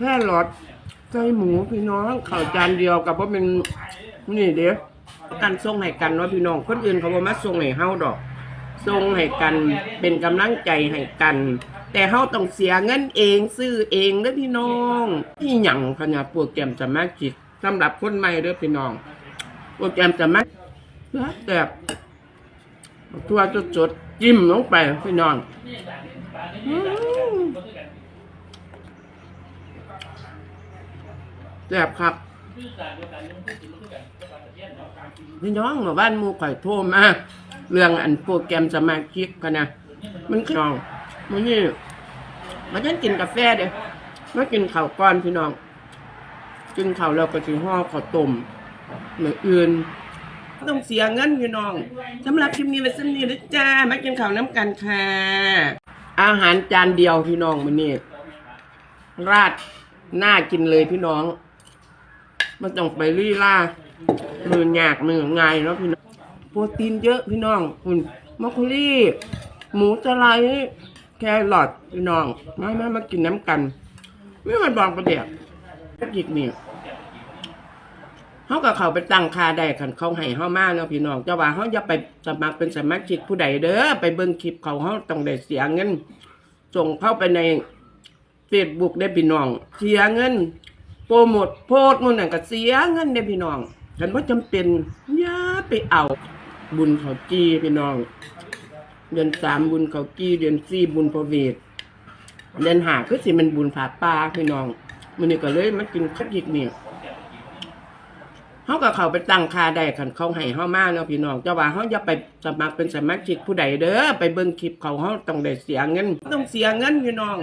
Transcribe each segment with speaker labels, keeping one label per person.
Speaker 1: แค่หลอดใส่หมูพี่น้องข้าวจานเดียวกับว่าเป็นนี่เด้อกันส่งให้กันว่าพี่น้องคนอื่นเขาบ่มาส่งให้เฮาดอกส่งให้กันเป็นกำลังใจให้กัน แต่เฮาต้องเสียเงินเองซื้อเองเด้อพี่น้องที่หยังพะเนี่ยโปรแกรมสมาชิกสำหรับคนใหม่เด้อพี่น้องโปรแกรมสมาแบบทั่วจดๆจิ้มลงไปพี่น้องอืม แซ่บครับพี่น้องหมู่บ้านมูข่อยโทรมาเรื่องอันโปรแกรมสมาชิกกันนะมันน้องมันนี่มาฉันกินกาแฟเด้มากินข้าวก้อนพี่น้อง กินข้าวแล้วก็สิห่อข้าวต้มเหมือนอื่นต้องเสียเงินพี่น้องสำหรับคลิปนี้ไว้สักนี้นะจ้ามากินข้าวน้ำกันค่ะ อาหารจานเดียวพี่น้องมันนี่ราดน่ากินเลยพี่น้อง มันต้องไปรี่ล่ามือหยากมือไงเนาะพี่น้องโปรตีนเยอะพี่น้องคุณมอคคุรี่ หมูสไลด์แครอทพี่น้องมามามากินน้ำกัน ไม่มาบอกประเดี๋ยวกิกนี่เขากับเขาไปตั้งค่าได้คันเขาให้เขามาเนาะพี่น้องแต่ว่าเขาอย่าไปสมัครเป็นสมาชิกผู้ใดเด้อไปเบิ่งคลิปเขาเขาต้องได้เสียเงินส่งเข้าไปในเฟซบุ๊กได้พี่น้อง เสียเงิน โปรโมทโพสมันนั่นก็เสียเงินได้พี่น้องฉันว่าจำเป็นอย่าไปเอา บุญเขาจี้พี่น้อง เดือนสามบุญเขาจี้เดือนสี่บุญพระเวทเดือนห้าก็สิมันบุญผาป่าพี่น้องมันนี่ก็เลยมากินข้าวกิกเนี่ย เขากับเขาไปตั้งค่าได้คันเขาให้เขามาเนาะพี่น้องแต่ว่าเขาอย่าไปสมัครเป็นสมาชิกผู้ใดเด้อไปเบิ่งคลิปเขาเขาต้องได้เสียเงินต้องเสียเงินพี่น้อง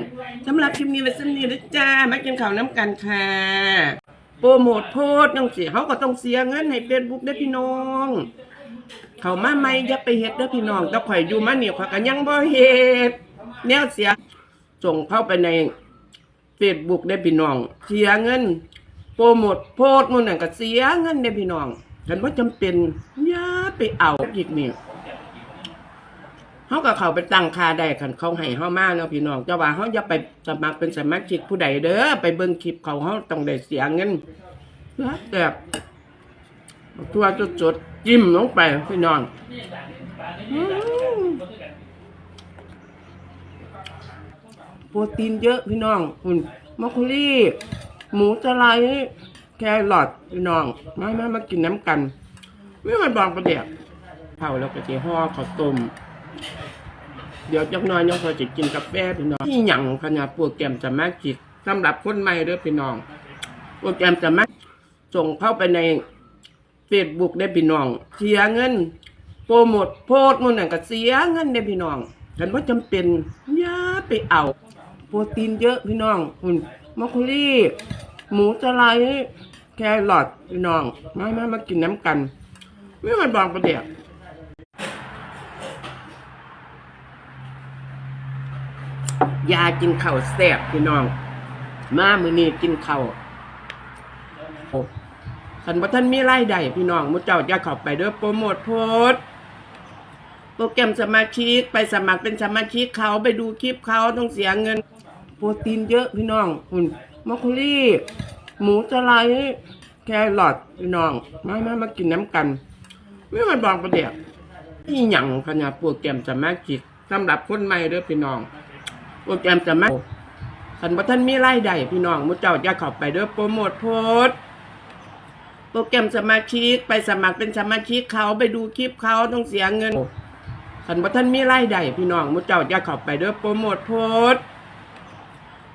Speaker 1: สำหรับคลิปนี้ไว้สักนี้นะจ้ามากินข้าวน้ำกันค่ะโปรโมทโพสต์ต้องเสียเขาก็ต้องเสียเงินให้เฟซบุ๊กได้อพี่น้อง เขามาไม่อย่าไปเฮ็ดเด้อพี่น้องแต่ข่อยอยู่มาเนี่ยข่อยก็ยังบ่เฮ็ดแนวเสียส่งเข้าไปในเฟซบุ๊กได้อพี่น้อง เสียเงิน โปรโมทโพสมันนั่นก็เสียเงินได้อพี่น้องฉันว่าจำเป็นอย่าไปเอาอีกเนี่ยเขากับเขาไปตั้งค่าได้คันเขาให้เขามาเนาะพี่น้องแต่ว่าเขาอย่าไปสมัครเป็นสมาชิกผู้ใดเด้อไปเบิ่งคลิปเขาเขาต้องได้เสียเงินแบบทั่วจดๆจิ้มลงไปพี่น้องโปรตีนเยอะพี่น้องคุณมอคคุรี่ หมูสไลด์แครอทพี่น้องมามามากินน้ำกันไม่มาบอกประเดี๋ยวเผาแล้วก็จะห่อข้าวต้มเดี๋ยวจักน้อยน้องเขาจะกินกาแฟพี่น้องที่หยั่งขนาดโปรแกรมสมาชิกสำหรับคนใหม่เด้อพี่น้องโปรแกรมสามาส่งเข้าไปในเฟซบุ๊กได้พี่น้องเสียเงินโปรโมทโพสต์มันนั่นก็เสียเงินได้พี่น้องฉันว่าจำเป็นอย่าไปเอา โปรตีนเยอะพี่น้องคุณมอคคุรี่ หมูสไลด์แครอทพี่น้องมามามากินน้ำกันไม่มาบอกประเดี๋ยวยากินข้าวแซ่บพี่น้อง มามือนี้กินข้าวโอ้คันว่าท่านมีรายได้พี่น้องมุเจ้าจะข้าไปเด้อโปรโมทโพสโปรแกรมสมาชิกไปสมัครเป็นสมาชิกเขาไปดูคลิปเขาต้องเสียเงิน โปรตีนเยอะพี่น้องคุณ มอคคุรี่ หมูสไลด์แครอทพี่น้อง มามามากินน้ำกัน ไม่มาบอกประเดี๋ยวที่หยังขนาดโปรแกรมสมาชิกสำหรับคนใหม่เด้อพี่น้องโปรแกรมสมาชิกคันว่ท่านมีรายได้พี่น้องมุเจ้าจะเข้าไปเด้อโปรโมทโพสโปรแกรมสมาชิกไปสมัครเป็นสมาชิกเขาไปดูคลิปเขาต้องเสียเงินคันว่ท่านมีรายได้พี่น้องมุเจ้าจะเข้าไปเด้อโปรโมทโพสต์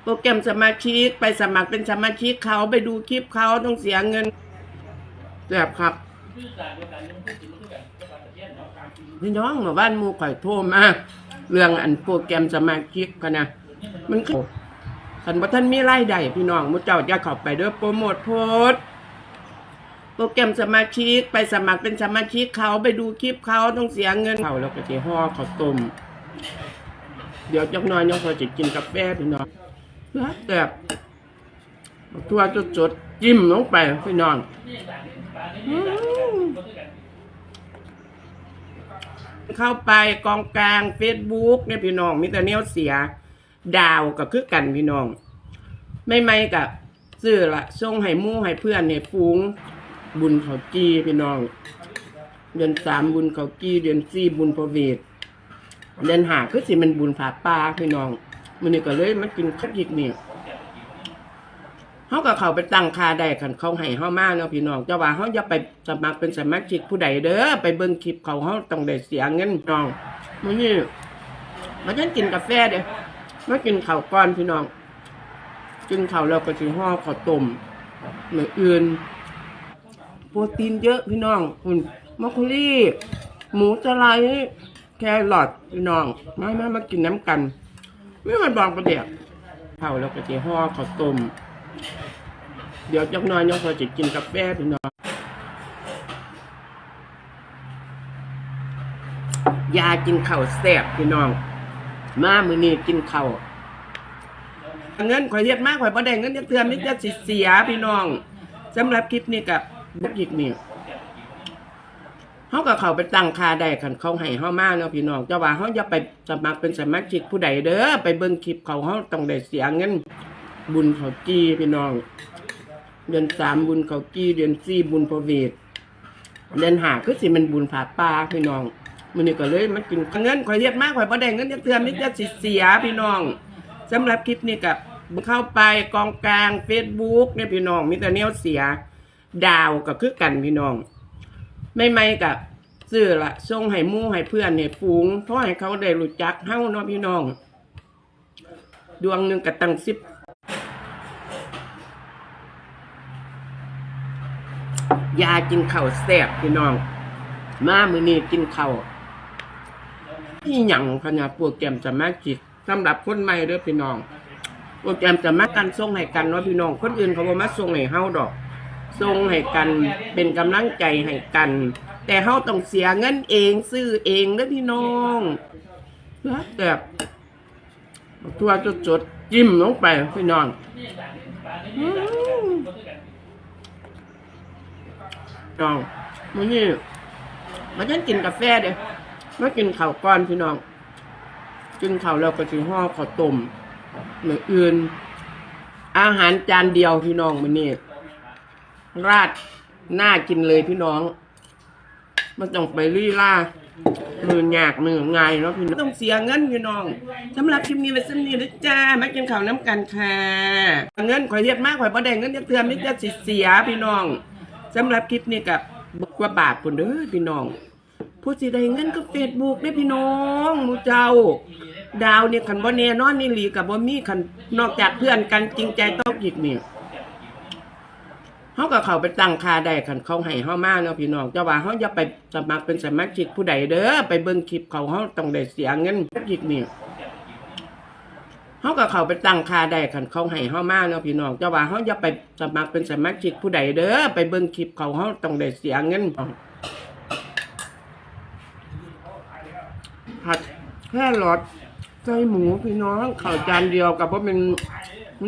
Speaker 1: โปรแกรมสมาชิกไปสมัครเป็นสมาชิกเขาไปดูคลิปเขาต้องเสียเงินแบบครับพี่น้องหมู่บ้านมูข่อยโทรมาเรื่องอันโปรแกรมสมาชิกกันนะมันคือคันว่าท่านมีรายได้พี่น้องมุเจ้าจะเข้าไปด้อโปรโมทโพสโปรแกรมสมาชิกไปสมัครเป็นสมาชิกเขาไปดูคลิปเขาต้องเสียเงินเขาแล้วก็จะห่อข้าต้มเดี๋ยวจักน้อยน้องเขาจะกินกาแฟพี่น้อง แบบทั่วจดๆจิ้มลงไปพี่น้องเข้าไปกองกลางเฟซบุ๊กเนี่ยพี่น้องมีแต่เนียเสีย ดาวก็คือกันพี่น้อง ไม่ไม่กับซื้อละส่งให้มู่ให้เพื่อนให้ฟูงบุญเขาจีพี่น้อง เดือนสามบุญเขาจีเดือนสี่บุญพระเวทเดือนหาคือสิมันบุญผาป่าพี่น้อง มันนี่ก็เลยมากินข้าวกิกเนี่ยเขากับเขาไปตั้งคาได้คันเขาให้เขามาเนาะพี่น้องจ้าว่าเขาอย่าไปสมัครเป็นสมาชิกผู้ใดเด้อไปเบิ่งคลิปเขาเขาต้องได้เสียเงินน้องมันนี่มาฉันกินกาแฟเด้อมากินข้าวก้อนพี่น้องกินข้าวแล้วก็สิห่อข้าวต้มเหมือนอื่นโปรตีนเยอะพี่น้องคุณมอคคุรี่ หมูสไลด์แครอทพี่น้องมามามากินน้ำกัน ไม่มันบองประเดี๋ยวเผาแล้วก็จะห่อข้าวต้มเดี๋ยวจักหน้อยน้องพอจะกินกาแฟพี่น้องยากินข้าวแซ่บพี่น้อง มามือนี้กินข้าวเงินข่อยเฮ็ดมากข่อยบ่ได้เงินจักเทื่อมิจะสิเสียพี่น้องสำหรับคลิปนี้กับบุกอีกนี่ เขากับเขาไปตั้งค่าได้คันเขาให้เฮามาเนาะพี่น้องเจ้าว่าเขาอย่าไปสมัครเป็นสมาชิกผู้ใดเด้อไปเบิ่งคลิปเขาเขาต้องได้เสียเงินบุญเขาจีพี่น้อง เดือนสามบุญเขาจีเดือนสี่บุญพระเวทเดือนหาคือสิมันบุญผาป่าพี่น้องมันนี่ก็เลยมากินเงินข่อยเรียกมากข่อยบ่ได้เงินจักเทื่อมิจะสิเสียพี่น้องสำหรับคลิปนี้กับเข้าไปกองกลาง Facebook เนี่ยพี่น้องมีแต่แนวเสีย ดาวก็คือกันพี่น้อง ไม่ไม่กับซื้อละส่งให้มู่ให้เพื่อนให้ฟูงเพราะให้เขาได้รู้จักเฮาเนาะพี่น้อง ดวงหนึ่งกับตังสิบยากินข้าวแซ่บพี่น้อง มามือนี้กินข้าวที่หยังพญาโปรแกรมสมาชิกสำหรับคนใหม่เด้อพี่น้องโปรแกรมจะมากันส่งให้กันเนาะพี่น้อง คนอื่นเขาบ่มาส่งให้เฮาดอก ส่งให้กัน เป็นกำลังใจให้กัน แต่เฮาต้องเสียเงินเองซื้อเองเด้อพี่น้องแล้วแบบทัวจดจดๆจิ้มลงไปพี่น้องน้องมื้อนี้มาฉันกินกาแฟเด้อมากินข้าวก้อนพี่น้องกินข้าวแล้วก็สิห่อข้าวต้มหรืออื่น อาหารจานเดียวพี่น้องมื้อนี้ ราดน่ากินเลยพี่น้อง มันต้องไปรี่ล่ามือหยากมือง่ายเนาะพี่น้องต้องเสียเงินพี่น้องสำหรับคลิปนี้ไว้สักนี้นะจ้ามากินข้าวน้ำกันค่ะเงินข่อยเรียกมากข่อยบ่ได้เงินจักเทื่อมิจะสิเสียพี่น้องสำหรับคลิปนี้กับกว่าบาทพุ่นเด้อพี่น้องผู้สิได้เงินก็เฟซบุ๊กเด้พี่น้องมูเจ้า ดาวเนี่ยคันบ่แน่นอนนี่หลีกับบ่มีคันนอกจากเพื่อนกันจริงใจต้องอีกเนี่ย เขากับเขาไปตั้งค่าได้คันเขาให้เฮามาเนาะพี่น้องจ้าว่าเขาอย่าไปสมัครเป็นสมาชิกผู้ใดเด้อไปเบิ่งคลิปเขาเขาต้องได้เสียเงินอีกนี่เขากับเขาไปตั้งค่าได้คันเขาให้เฮามาเนาะพี่น้องจ้าว่าเขาอย่าไปสมัครเป็นสมาชิกผู้ใดเด้อไปเบิ่งคลิปเขาเขาต้องได้เสียเงินผัดแค่รสใส่หมูพี่น้องข้าวจานเดียวกับว่าเป็น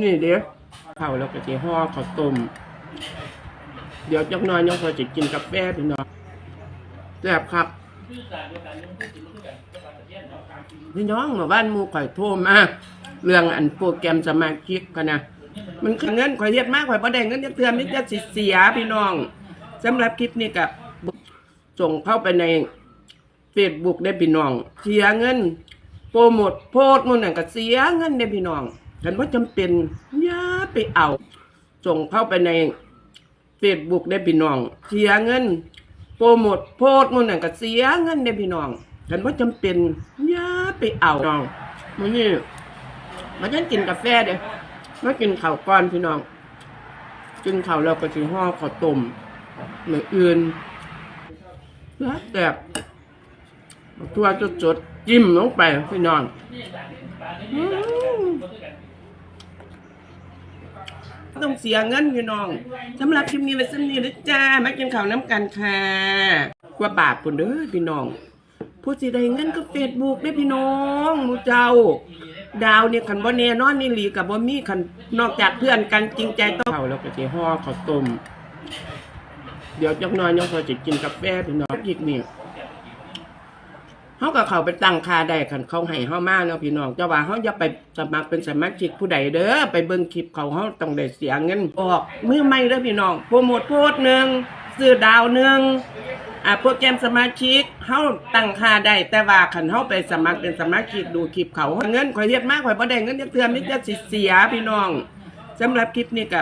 Speaker 1: นี่เด้อข้าวแล้วก็จะห่อข้าวต้ม เดี๋ยวจักหน้อยน้องพอจะกินกาแฟพี่น้องแซ่บครับพี่น้องเมื่อบ้านหมูข่อยโทรมาเรื่องอันโปรแกรมสมาชิกกันนะมันเงินข่อยเรียกมากข่อยบ่ได้เงินจักเทื่อมิจะสิเสียพี่น้องสำหรับคลิปนี้กับส่งเข้าไปในเฟซบุ๊กได้พี่น้อง เสียเงิน โปรโมทโพสต์มันนั่นก็เสียเงินได้พี่น้องฉันว่าจำเป็นอย่าไปเอา ส่งเข้าไปใน เฟซบุ๊กได้พี่น้อง เสียเงิน โปรโมทโพสต์มันนั่นก็เสียเงินได้พี่น้องฉันว่าจำเป็นอย่าไปเอาน้องมื้อนี้มาฉันกินกาแฟเด้อมากินข้าวก้อนพี่น้อง กินข้าวแล้วก็สิห่อข้าวต้มหรืออื่นแล้วแบบทัวจดจดๆจิ้มลงไปพี่น้องอ ต้องเสียเงินพี่น้องสำหรับคลิปนี้ไว้สักนี้นะจ้ามากินข้าวน้ำกันค่ะกว่าบาทปุ่นเด้อพี่น้องผู้สิได้เงินก็เฟซบุ๊กได้พี่น้องหมูเจ้า ดาวเนี่ยคันบ่แน่นอนนี่หลีกับบ่มีคันนอกจากเพื่อนกันจริงใจต้องข้าแล้วก็สิห่อข้าวต้มเดี๋ยวจักหน้อยน้องพอจะกินกาแฟพี่น้องอีกเนี่ย เฮาก็เข้าไปตั้งค่าได้คันเขาให้เฮามาเนาะพี่น้องแต่ว่าเฮาอย่าไปสมัครเป็นสมาชิกผู้ใดเด้อไปเบิ่งคลิปเขาเฮาต้องได้เสียเงินออกมือใหม่เด้อพี่น้องโปรโมทโพสต์หนึงซื้อดาวหนึงอ่าโปรแกรมสมาชิกเฮาตั้งค่าได้แต่ว่าคันเฮาไปสมัครเป็นสมาชิกดูคลิปเขาเงินข่อยเฮ็ดมากข่อยบ่ได้เงินจักเทื่อมีแต่สิเสียพี่น้องสำหรับคลิปนี้ก็